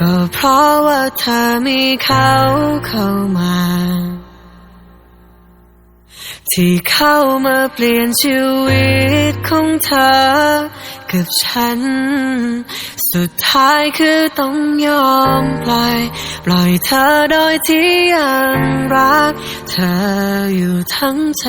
ก็เพราะว่าเธอมีเขาเข้ามา ที่เข้ามาเปลี่ยนชีวิตของเธอ กับฉัน สุดท้ายคือต้องยอมปล่อย ปล่อยเธอโดยที่ยังรัก เธออยู่ทั้งใจ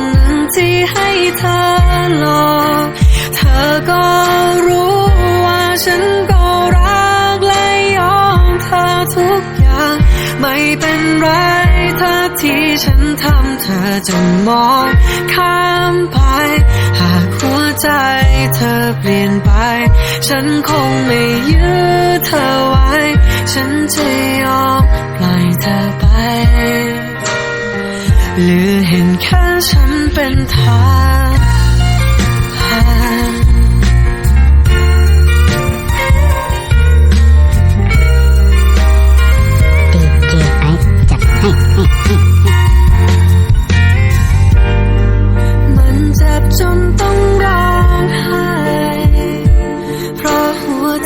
ไม่เป็นไรถ้าที่ฉันทำเธอจะมองข้ามไป หากหัวใจเธอเปลี่ยนไป ฉันคงไม่ยื้อเธอไว้ ฉันจะยอมปล่อยเธอไป หรือเห็นแค่ฉันเป็นทาง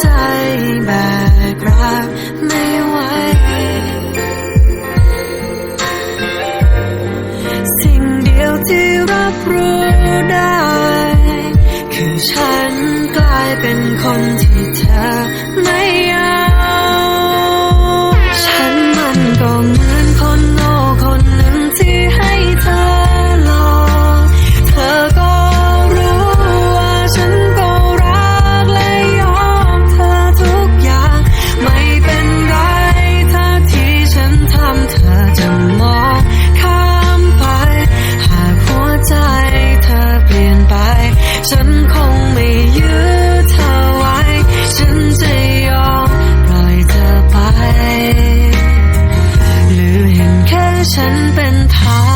ใจแบกรับไม่ไหว 曾奔跑